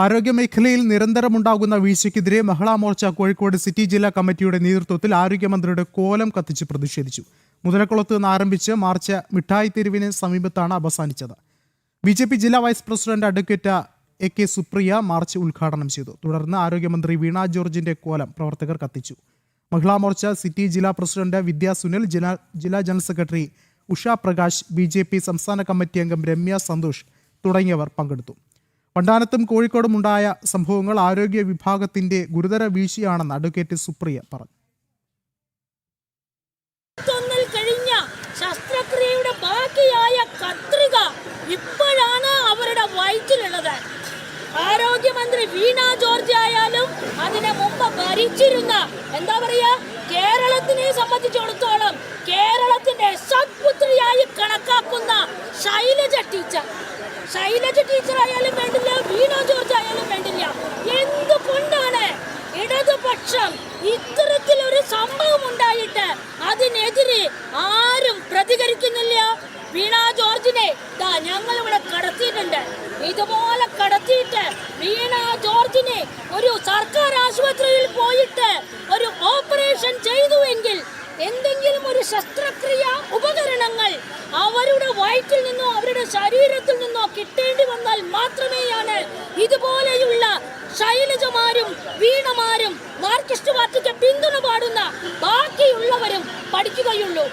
ആരോഗ്യമേഖലയിൽ നിരന്തരമുണ്ടാകുന്ന വീഴ്ചയ്ക്കെതിരെ മഹിളാ മോർച്ച കോഴിക്കോട് സിറ്റി ജില്ലാ കമ്മിറ്റിയുടെ നേതൃത്വത്തിൽ ആരോഗ്യമന്ത്രിയുടെ കോലം കത്തിച്ച് പ്രതിഷേധിച്ചു. മുതലക്കുളത്ത് നിന്ന് ആരംഭിച്ച് മാർച്ച് മിഠായി തെരുവിന് സമീപത്താണ് അവസാനിച്ചത്. ബി ജെ പി ജില്ലാ vice president advocate A K Supriya march ഉദ്ഘാടനം ചെയ്തു. തുടർന്ന് ആരോഗ്യമന്ത്രി വീണ ജോർജിന്റെ കോലം പ്രവർത്തകർ കത്തിച്ചു. മഹിളാ മോർച്ച സിറ്റി ജില്ലാ പ്രസിഡന്റ് വിദ്യാ സുനിൽ ജില്ലാ ജില്ലാ general secretary Usha Prakash B സംസ്ഥാന കമ്മിറ്റി അംഗം രമ്യ സന്തോഷ് തുടങ്ങിയവർ പങ്കെടുത്തു. വണ്ടാനത്തും കോഴിക്കോടും ഉണ്ടായ സംഭവങ്ങൾ ആരോഗ്യ വിഭാഗത്തിന്റെ ഗുരുതര വീഴ്ചയാണെന്ന് അഡ്വക്കേറ്റ് സുപ്രിയ പറഞ്ഞു. കഴിഞ്ഞ ശസ്ത്രക്രിയയുടെ ബാക്കിയായ കത്രിക ഇപ്പോഴാണ് അവരുടെ വയറ്റിലുള്ളത്. ആരോഗ്യമന്ത്രി വീണ ജോർജ് ആയാലും അതിന് മുമ്പ് ഭരിച്ചിരുന്ന എന്താ പറയാ കേരളത്തിനെ സംബന്ധിച്ചിടത്തോളം കേരളത്തിന്റെ സത്പുത്രിയായി കണക്കാക്കുന്ന ശൈലജ ടീച്ചർ. ശൈലജ ടീച്ചർ ആയാലും വേണ്ടില്ല വീണ ജോർജ് ആയാലും വേണ്ടില്ല. എന്തുകൊണ്ടാണ് ഇടതുപക്ഷം ഇത്തരത്തിലൊരു സംഭവം ഉണ്ടായിട്ട് അതിനെതിരെ ആരും പ്രതികരിക്കുന്നില്ല? വീണ ജോർജിനെ ദാ ഞങ്ങൾ ഇവിടെ കടത്തിയിട്ടുണ്ട്. ഇതുപോലെ കടത്തിയിട്ട് വീണ ജോർജിനെ ഒരു സർക്കാർ ആശുപത്രിയിൽ പോയിട്ട് ഒരു ഓപ്പറേഷൻ ചെയ്തുവെങ്കിൽ എന്തെങ്കിലും ഒരു ശസ്ത്രക്രിയ ഉപകരണങ്ങൾ അവരുടെ വയറ്റിൽ നിന്നോ ശരീരത്തിൽ നിന്നോ കിട്ടേണ്ടി വന്നാൽ മാത്രമേയാണ് ഇതുപോലെയുള്ള ശൈലജമാരും വീണമാരും മാർക്സിസ്റ്റ് പാർട്ടിക്ക് പിന്തുണ പാടുന്ന ബാക്കിയുള്ളവരും പഠിക്കുകയുള്ളൂ.